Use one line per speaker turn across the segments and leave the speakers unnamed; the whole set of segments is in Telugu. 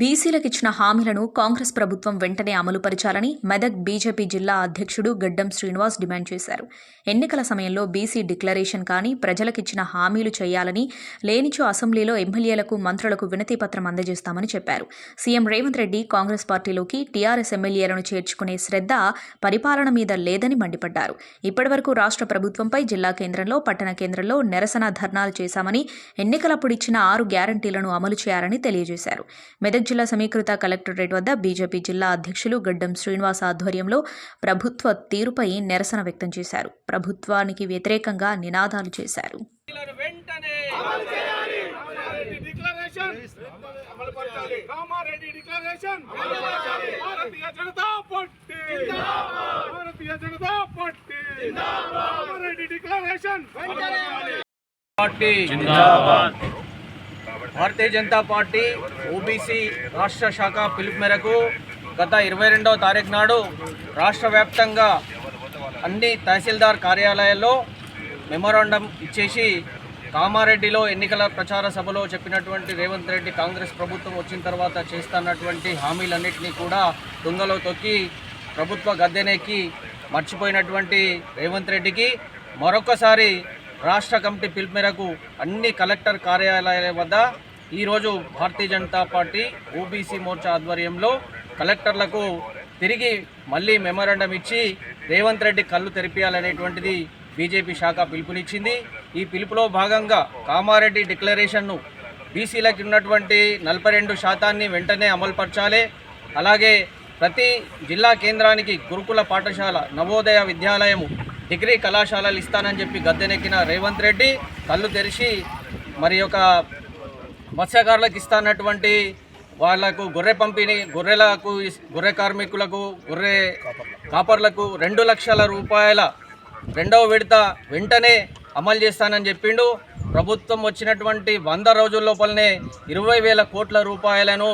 బీసీలకు ఇచ్చిన హామీలను కాంగ్రెస్ ప్రభుత్వం వెంటనే అమలుపరచాలని మెదక్ బీజేపీ జిల్లా అధ్యక్షుడు గడ్డం శ్రీనివాస్ డిమాండ్ చేశారు. ఎన్నికల సమయంలో బీసీ డిక్లరేషన్ కానీ ప్రజలకిచ్చిన హామీలు చేయాలని లేనిచో అసెంబ్లీలో ఎమ్మెల్యేలకు మంత్రులకు వినతిపత్రం అందజేస్తామని చెప్పారు. సీఎం రేవంత్ రెడ్డి కాంగ్రెస్ పార్టీలోకి టీఆర్ఎస్ ఎమ్మెల్యేలను చేర్చుకునే శ్రద్ధ పరిపాలన మీద లేదని మండిపడ్డారు. ఇప్పటివరకు రాష్ట్ర ప్రభుత్వంపై జిల్లా కేంద్రంలో పట్టణ కేంద్రంలో నిరసన ధర్నాలు చేశామని ఎన్నికలప్పుడు ఇచ్చిన ఆరు గ్యారంటీలను అమలు చేయాలని తెలియజేశారు. మెదక్ జిల్లా సమీకృత కలెక్టరేట్ వద్ద బీజేపీ జిల్లా అధ్యక్షులు గడ్డం శ్రీనివాస్ ఆధ్వర్యంలో ప్రభుత్వ తీరుపై నిరసన వ్యక్తం చేశారు. ప్రభుత్వానికి వ్యతిరేకంగా నినాదాలు చేశారు.
హామీలను వెంటనే Kamareddy declaration. అమలుపరచాలి Kamareddy declaration. Bharatiya Janata Party. Bharatiya Janata Party OBC రాష్ట్ర శాఖ పిలుపు మేరకు గత ఇరవై రెండవ తారీఖు నాడు రాష్ట్ర వ్యాప్తంగా అన్ని తహసీల్దార్ కార్యాలయాల్లో మెమోరాండం ఇచ్చేసి కామారెడ్డిలో ఎన్నికల ప్రచార సభలో చెప్పినటువంటి రేవంత్ రెడ్డి కాంగ్రెస్ ప్రభుత్వం వచ్చిన తర్వాత చేస్తున్నటువంటి హామీలన్నింటినీ కూడా తుంగలో తొక్కి ప్రభుత్వ గద్దెనెక్కి మర్చిపోయినటువంటి రేవంత్ రెడ్డికి మరొకసారి రాష్ట్ర కమిటీ పిలుపు మేరకు అన్ని కలెక్టర్ కార్యాలయాల వద్ద ఈరోజు భారతీయ జనతా పార్టీ ఓబీసీ మోర్చా ఆధ్వర్యంలో కలెక్టర్లకు తిరిగి మళ్ళీ మెమరాండం ఇచ్చి రేవంత్ రెడ్డి కళ్ళు తెరిపియాలనేటువంటిది బీజేపీ శాఖ పిలుపునిచ్చింది. ఈ పిలుపులో భాగంగా కామారెడ్డి డిక్లరేషన్ను బీసీలకు ఉన్నటువంటి నలభై రెండు శాతాన్ని వెంటనే అమలుపరచాలి. అలాగే ప్రతి జిల్లా కేంద్రానికి గురుకుల పాఠశాల నవోదయ విద్యాలయము డిగ్రీ కళాశాలలు ఇస్తానని చెప్పి గద్దెనెక్కిన రేవంత్ రెడ్డి కళ్ళు తెరిచి మరి యొక్క మత్స్యకారులకు ఇస్తానటువంటి వాళ్ళకు గొర్రె పంపిణీ గొర్రెలకు గొర్రె కార్మికులకు గొర్రె కాపర్లకు రెండు లక్షల రూపాయల రెండవ విడత వెంటనే అమలు చేస్తానని చెప్పిండు. ప్రభుత్వం వచ్చినటువంటి వంద రోజుల లోపలనే ఇరవై వేల కోట్ల రూపాయలను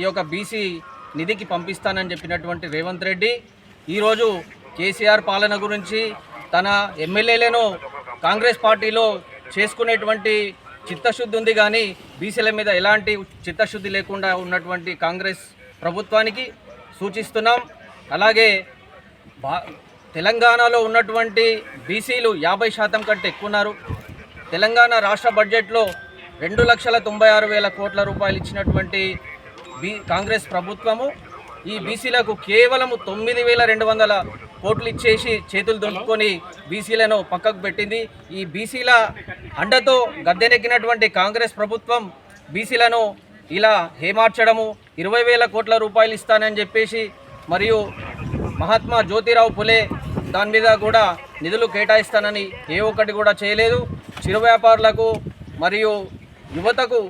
ఈ యొక్క బీసీ నిధికి పంపిస్తానని చెప్పినటువంటి రేవంత్ రెడ్డి. ఈరోజు కేసీఆర్ పాలన గురించి తన ఎమ్మెల్యేలను కాంగ్రెస్ పార్టీలో చేసుకునేటువంటి చిత్తశుద్ధి ఉంది కానీ బీసీల మీద ఎలాంటి చిత్తశుద్ధి లేకుండా ఉన్నటువంటి కాంగ్రెస్ ప్రభుత్వానికి సూచిస్తున్నాం. అలాగే బా తెలంగాణలో ఉన్నటువంటి బీసీలు యాభై శాతం కంటే ఎక్కువ ఉన్నారు. తెలంగాణ రాష్ట్ర బడ్జెట్లో రెండు లక్షల తొంభై ఆరు వేల కోట్ల రూపాయలు ఇచ్చినటువంటి బీ కాంగ్రెస్ ప్రభుత్వము ఈ బీసీలకు కేవలము తొమ్మిది వేల రెండు వందల కోట్లు ఇచ్చేసి చేతులు దులుపుకొని బీసీలను పక్కకు పెట్టింది. ఈ బీసీల అండతో గద్దెనెక్కినటువంటి కాంగ్రెస్ ప్రభుత్వం బీసీలను ఇలా హేమార్చడము ఇరవై వేల కోట్ల రూపాయలు ఇస్తానని చెప్పేసి మరియు మహాత్మా జ్యోతిరావు పులే దాని మీద కూడా నిధులు కేటాయిస్తానని ఏ ఒక్కటి కూడా చేయలేదు. చిరు వ్యాపారులకు మరియు యువతకు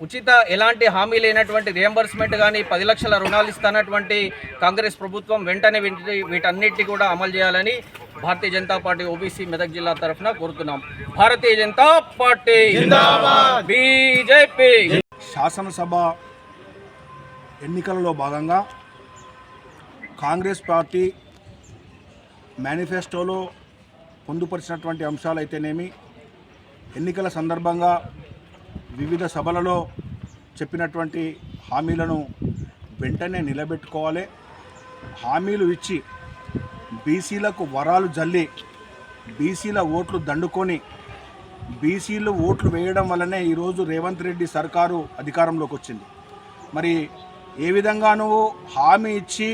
ఉచిత ఎలాంటి హామీ లేనటువంటి రియంబర్స్మెంట్ కానీ పది లక్షల రుణాలు ఇస్తానటువంటి కాంగ్రెస్ ప్రభుత్వం వెంటనే వీటి వీటన్నిటి కూడా అమలు చేయాలని భారతీయ జనతా పార్టీ ఓబీసీ మెదక్ జిల్లా తరఫున కోరుతున్నాం. Bharatiya Janata Party BJP!
శాసనసభ ఎన్నికలలో భాగంగా కాంగ్రెస్ పార్టీ మేనిఫెస్టోలో పొందుపరిచినటువంటి అంశాలైతేనేమి ఎన్నికల సందర్భంగా వివిధ సభలలో చెప్పినటువంటి హామీలను వెంటనే నిలబెట్టుకోవాలి. హామీలు ఇచ్చి బీసీలకు వరాలు జల్లి బీసీల ఓట్లు దండుకొని బీసీలు ఓట్లు వేయడం వల్లనే ఈరోజు రేవంత్ రెడ్డి సర్కారు అధికారంలోకి వచ్చింది. మరి ఏ విధంగా నువ్వు హామీ ఇచ్చి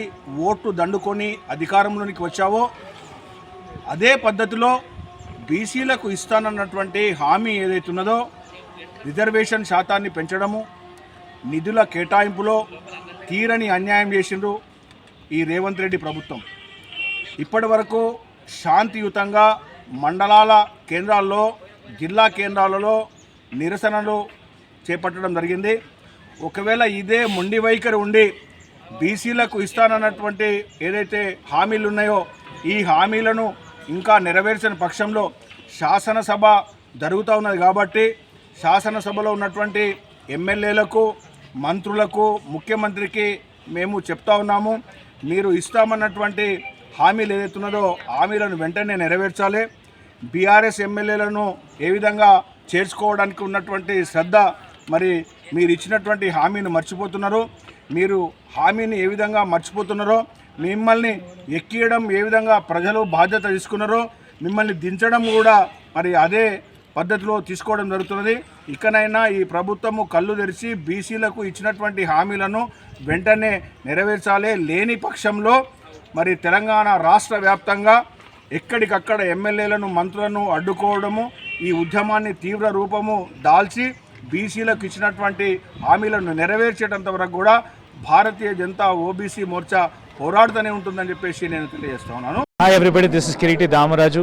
ఓట్లు దండుకొని అధికారంలోనికి వచ్చావో అదే పద్ధతిలో బీసీలకు ఇస్తానన్నటువంటి హామీ ఏదైతే ఉన్నదో రిజర్వేషన్ శాతాన్ని పెంచడము నిధుల కేటాయింపులో తీరని అన్యాయం చేసిండ్రు ఈ రేవంత్ రెడ్డి ప్రభుత్వం. ఇప్పటి వరకు శాంతియుతంగా మండలాల కేంద్రాల్లో జిల్లా కేంద్రాలలో నిరసనలు చేపట్టడం జరిగింది. ఒకవేళ ఇదే మొండి వైఖరి ఉండి బీసీలకు ఇస్తానన్నటువంటి ఏదైతే హామీలు ఉన్నాయో ఈ హామీలను ఇంకా నెరవేర్చిన పక్షంలో శాసనసభ జరుగుతూ ఉన్నది కాబట్టి శాసనసభలో ఉన్నటువంటి ఎమ్మెల్యేలకు మంత్రులకు ముఖ్యమంత్రికి మేము చెప్తా ఉన్నాము. మీరు ఇస్తామన్నటువంటి హామీలు ఏదైతే ఉన్నదో హామీలను వెంటనే నెరవేర్చాలి. బీఆర్ఎస్ ఎమ్మెల్యేలను ఏ విధంగా చేర్చుకోవడానికి ఉన్నటువంటి శ్రద్ధ మరి మీరు ఇచ్చినటువంటి హామీని మర్చిపోతున్నారు. మీరు హామీని ఏ విధంగా మర్చిపోతున్నారో మిమ్మల్ని ఎక్కియడం ఏ విధంగా ప్రజలు బాధ్యత తీసుకున్నారో మిమ్మల్ని దించడం కూడా మరి అదే పద్ధతిలో తీసుకోవడం జరుగుతున్నది. ఇకనైనా ఈ ప్రభుత్వము కళ్ళు తెరిచి బీసీలకు ఇచ్చినటువంటి హామీలను వెంటనే నెరవేర్చాలి. లేని పక్షంలో మరి తెలంగాణ రాష్ట్ర వ్యాప్తంగా ఎక్కడికక్కడ ఎమ్మెల్యేలను మంత్రులను అడ్డుకోవడము ఈ ఉద్యమాన్ని తీవ్ర రూపము దాల్చి బీసీలకు ఇచ్చినటువంటి హామీలను నెరవేర్చేటంత వరకు కూడా భారతీయ జనతా ఓబీసీ మోర్చా పోరాడుతూనే ఉంటుందని చెప్పేసి నేను తెలియజేస్తా ఉన్నాను.
Everybody this is Kireeti Damaraju